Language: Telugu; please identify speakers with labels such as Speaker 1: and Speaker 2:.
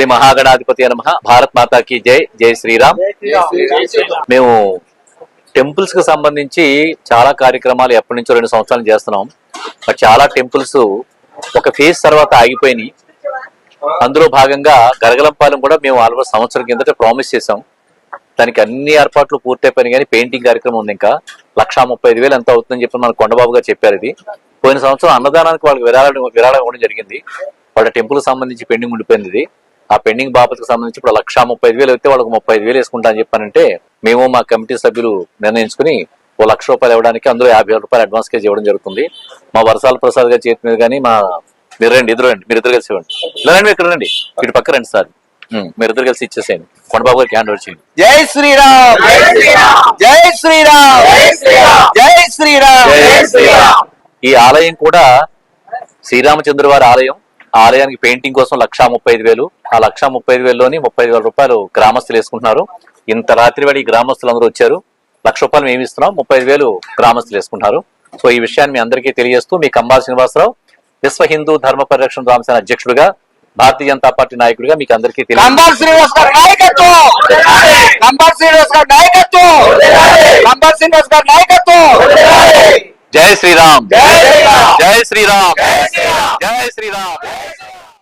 Speaker 1: శ్రీ మహాగణాధిపతి నమ భారత్ మాతాకి జై జై శ్రీరామ్. మేము టెంపుల్స్కి సంబంధించి చాలా కార్యక్రమాలు ఎప్పటి నుంచో రెండు సంవత్సరాలు చేస్తున్నాం. బట్ చాలా టెంపుల్స్ ఒక ఫేజ్ తర్వాత ఆగిపోయినాయి. అందులో భాగంగా గరగలంపాలెం కూడా మేము ఆల్మోస్ట్ సంవత్సరం కిందట ప్రామిస్ చేసాం దానికి అన్ని ఏర్పాట్లు పూర్తయిపోయినాయి కానీ పెయింటింగ్ కార్యక్రమం ఉంది ఇంకా. లక్షా ముప్పై ఐదు వేలు ఎంత అవుతుందని చెప్పి మన కొండబాబు గారు చెప్పారు ఇది. పోయిన సంవత్సరం అన్నదానానికి వాళ్ళకి విరాళం విరాళం ఇవ్వడం జరిగింది. వాళ్ళ టెంపుల్ సంబంధించి పెండింగ్ ఉండిపోయింది ఇది. ఆ పెండింగ్ బాబతుకు సంబంధించి ఇప్పుడు లక్షా ముప్పై వేలు అయితే వాళ్ళకి ముప్పై ఐదు వేలు వేసుకుంటా అని చెప్పానంటే మేము మా కమిటీ సభ్యులు నిర్ణయించుకుని ఓ లక్ష రూపాయలు ఇవ్వడానికి అందులో యాభై వేల రూపాయలు అడ్వాన్స్ కేజీ ఇవ్వడం జరుగుతుంది. మా వరసాల ప్రసాద్ గారి చేతి మీద కానీ మా మీరు రండి ఇద్దరు రండి మీరు ఇద్దరు కలిసి ఇవ్వండి. ఇలా రండి ఇక్కడ రండి. ఇటు పక్క రండి సార్. మీరు ఇద్దరు కలిసి ఇచ్చేసేయండి. కొండబాబు గారికి హ్యాండ్ ఓవర్ చేయండి.
Speaker 2: జై శ్రీరామ్! జై శ్రీరామ్! జై శ్రీరామ్!
Speaker 1: జై శ్రీరామ్. ఈ ఆలయం కూడా శ్రీరామచంద్ర వారి ఆలయం. ఆలయానికి పెయింటింగ్ కోసం లక్షా ముప్పై ఐదు వేలు. ఆ లక్షా ముప్పై ఐదు వేలలోని ముప్పై ఐదు వేల రూపాయలు గ్రామస్తులు వేసుకుంటున్నారు. ఇంత రాత్రి ఈ గ్రామస్తులు అందరూ వచ్చారు. లక్ష రూపాయలు మేము ఇస్తున్నాం. ముప్పై ఐదు వేలు గ్రామస్తులు వేసుకుంటున్నారు. సో ఈ విషయాన్ని మీ అందరికీ తెలియజేస్తూ మీ కంబాల శ్రీనివాసరావు విశ్వ హిందూ ధర్మ పరిరక్షణ రామసేన అధ్యక్షుడిగా భారతీయ జనతా పార్టీ నాయకుడిగా మీకు అందరికీ తెలియ
Speaker 2: కంబాల్ శ్రీనివాస్ గారి నాయకత్వం! కంబాల్ శ్రీనివాస్ గారి నాయకత్వం! కంబాల్ శ్రీనివాస్ గారి నాయకత్వం!
Speaker 1: జై శ్రీరామ్!
Speaker 2: జై శ్రీరామ్.
Speaker 1: జై శ్రీరామ్! జై శ్రీరామ్.